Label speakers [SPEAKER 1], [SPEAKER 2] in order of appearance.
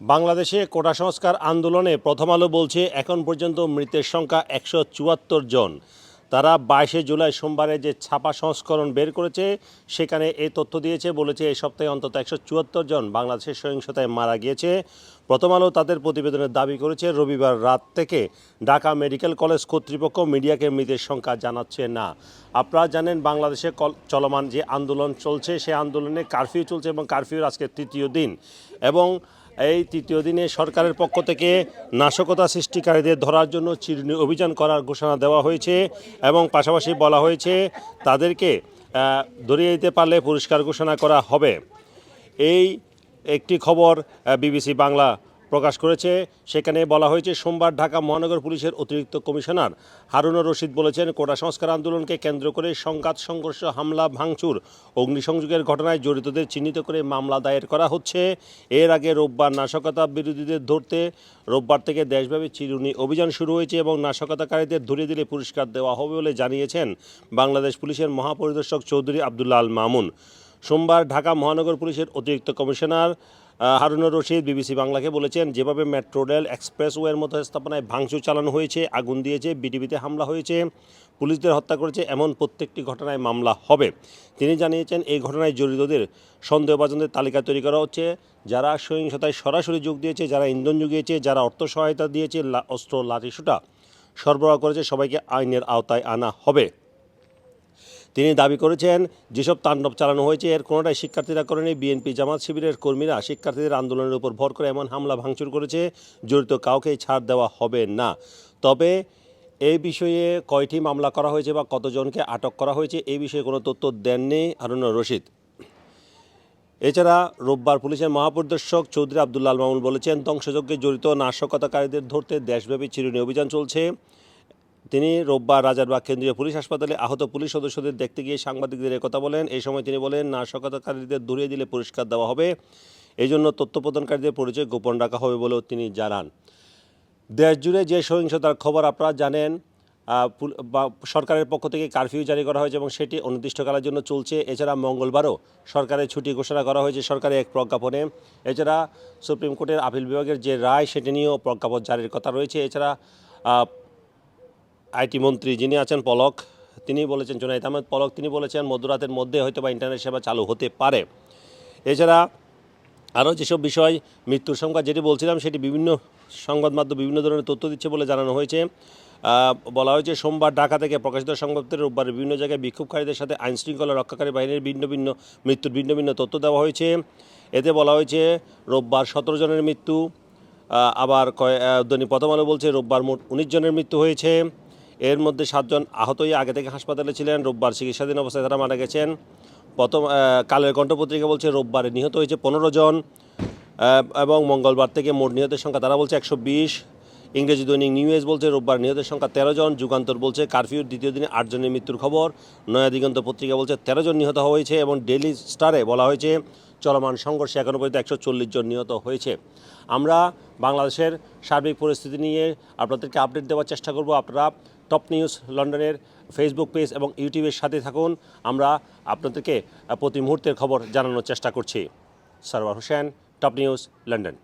[SPEAKER 1] বাংলাদেশে কোটা সংস্কার আন্দোলনে প্রথম আলো বলছে এখন পর্যন্ত মৃতের সংখ্যা একশো চুয়াত্তর জন। তারা বাইশে জুলাই সোমবারে যে ছাপা সংস্করণ বের করেছে, সেখানে এই তথ্য দিয়েছে, বলেছে এই সপ্তাহে অন্তত একশো চুয়াত্তর জন বাংলাদেশের সহিংসতায় মারা গিয়েছে। প্রথম আলো তাদের প্রতিবেদনে দাবি করেছে, রবিবার রাত থেকে ঢাকা মেডিকেল কলেজ কর্তৃপক্ষ মিডিয়াকে মৃতের সংখ্যা জানাচ্ছে না। আপনারা জানেন, বাংলাদেশে চলমান যে আন্দোলন চলছে, সে আন্দোলনে কারফিউ চলছে এবং কারফিউর আজকে তৃতীয় দিন। এবং এই তৃতীয় দিনে সরকারের পক্ষ থেকে নাশকতা সৃষ্টিকারীদের ধরার জন্য চিরুনি অভিযান করার ঘোষণা দেওয়া হয়েছে এবং পাশাপাশি বলা হয়েছে তাদেরকে ধরিয়ে দিতে পারলে পুরস্কার ঘোষণা করা হবে। এই একটি খবর বিবিসি বাংলা প্রকাশ করেছে। সেখানে বলা হয়েছে, সোমবার ঢাকা মহানগর পুলিশের অতিরিক্ত কমিশনার হারুনুর রশিদ বলেছেন, কোটা সংস্কার আন্দোলনকে কেন্দ্র করে সংঘাত, সংঘর্ষ, হামলা, ভাঙচুর, অগ্নিসংযোগের ঘটনায় জড়িতদের চিহ্নিত করে মামলা দায়ের করা হচ্ছে। এর আগে রোববার নাশকতা বিরোধীদের ধরতে, রোববার থেকে দেশব্যাপী চিরুনি অভিযান শুরু হয়েছে এবং নাশকতাকারীদের ধরিয়ে দিলে পুরস্কার দেওয়া হবে বলে জানিয়েছেন বাংলাদেশ পুলিশের মহাপরিদর্শক চৌধুরী আবদুল্লাহ আল মামুন। সোমবার ঢাকা মহানগর পুলিশের অতিরিক্ত কমিশনার হারুনুর রশিদ বিবিসি বাংলাকে বলেছেন, যেভাবে মেট্রো রেল এক্সপ্রেসওয়ের মতো স্থাপনায় ভাঙচুর চালানো হয়েছে, আগুন দিয়েছে, বিটিভিতে হামলা হয়েছে, পুলিশদের হত্যা করেছে, এমন প্রত্যেকটি ঘটনায় মামলা হবে। তিনি জানিয়েছেন, এই ঘটনায় জড়িতদের সন্দেহভাজনদের তালিকা তৈরি করা হচ্ছে। যারা সহিংসতায় সরাসরি যোগ দিয়েছে, যারা ইন্ধন জুগিয়েছে, যারা অর্থ সহায়তা দিয়েছে অস্ত্র, লাঠিসুটা সরবরাহ করেছে, সবাইকে আইনের আওতায় আনা হবে। তিনি দাবি করেছেন, যেসব তাণ্ডব চালানো হয়েছে, এর কোনোটাই শিক্ষার্থীরা করেনি। বিএনপি জামাত শিবিরের কর্মীরা শিক্ষার্থীদের আন্দোলনের উপর ভর করে এমন হামলা ভাঙচুর করেছে, জড়িত কাউকেই ছাড় দেওয়া হবে না। তবে এই বিষয়ে কয়টি মামলা করা হয়েছে বা কতজনকে আটক করা হয়েছে এই বিষয়ে কোনো তথ্য দেননি হারুনুর রশিদ। এছাড়া রোববার পুলিশের মহাপরিদর্শক চৌধুরী আবদুল্লাহ আল মামুন বলেছেন, ধ্বংসযজ্ঞে জড়িত নাশকতাকারীদের ধরতে দেশব্যাপী চিরুনি অভিযান চলছে। তিনি রোববার রাজারবাগ কেন্দ্রীয় পুলিশ হাসপাতালে আহত পুলিশ সদস্যদের দেখতে গিয়ে সাংবাদিকদের কথা বলেন। এই সময় তিনি বলেন, নাশকতাকারীদের ধরিয়ে দিলে পুরস্কার দেওয়া হবে। এই জন্য তথ্য প্রদানকারীদের পরিচয় গোপন রাখা হবে বলেও তিনি জানান। দেশ জুড়ে যে সহিংসতার খবর আপনারা জানেন সরকারের পক্ষ থেকে কারফিউ জারি করা হয়েছে এবং সেটি অনির্দিষ্টকালের জন্য চলছে। এছাড়া মঙ্গলবারও সরকারের ছুটি ঘোষণা করা হয়েছে সরকারের এক প্রজ্ঞাপনে। এছাড়া সুপ্রিম কোর্টের আপিল বিভাগের যে রায়, সেটি নিয়েও প্রজ্ঞাপন জারির কথা রয়েছে। এছাড়া আইটি মন্ত্রী যিনি আছেন পলক, তিনি বলেছেন, জোনাইদ আহমেদ পলক, তিনি বলেছেন, মধ্যরাতের মধ্যে হয়তো বা ইন্টারনেট সেবা চালু হতে পারে। এছাড়া আরও যেসব বিষয়, মৃত্যুর সংখ্যা যেটি বলছিলাম, সেটি বিভিন্ন সংবাদ মাধ্যম বিভিন্ন ধরনের তথ্য দিচ্ছে বলে জানানো হয়েছে। বলা হয়েছে, সোমবার ঢাকা থেকে প্রকাশিত সংবাদপত্রে রোববার বিভিন্ন জায়গায় বিক্ষোভকারীদের সাথে আইন শৃঙ্খলা রক্ষাকারী বাহিনীর ভিন্ন ভিন্ন মৃত্যুর ভিন্ন ভিন্ন তথ্য দেওয়া হয়েছে। এতে বলা হয়েছে, রোববার সতেরো জনের মৃত্যু আবার কয় দৈনিক প্রথম আলো বলছে, রোববার মোট উনিশ জনের মৃত্যু হয়েছে। এর মধ্যে সাতজন আহতই আগে থেকে হাসপাতালে ছিলেন। রোববার চিকিৎসাধীন অবস্থায় তারা মারা গেছেন। প্রথম কালের কণ্ঠ পত্রিকা বলছে, রোববারে নিহত হয়েছে পনেরো জন। এবং মঙ্গলবার থেকে মোট নিহতের সংখ্যা তারা বলছে একশো বিশ। ইংরেজি দৈনিক নিউ এজ বলছে, রোববার নিহতের সংখ্যা তেরো জন। যুগান্তর বলছে, কারফিউর দ্বিতীয় দিনে আটজনের মৃত্যুর খবর। নয়া দিগন্ত পত্রিকা বলছে, তেরো জন নিহত হয়েছে এবং ডেলি স্টারে বলা হয়েছে, চলমান সংঘর্ষে এখনও পর্যন্ত একশো চল্লিশ জন নিহত হয়েছে। আমরা বাংলাদেশের সার্বিক পরিস্থিতি নিয়ে আপনাদেরকে আপডেট দেওয়ার চেষ্টা করব। আপনারা টপ নিউজ লন্ডনের ফেসবুক পেজ এবং ইউটিউবের সাথে থাকুন। আমরা আপনাদেরকে প্রতি মুহূর্তের খবর জানানোর চেষ্টা করছি। Sarwar Hossain top news London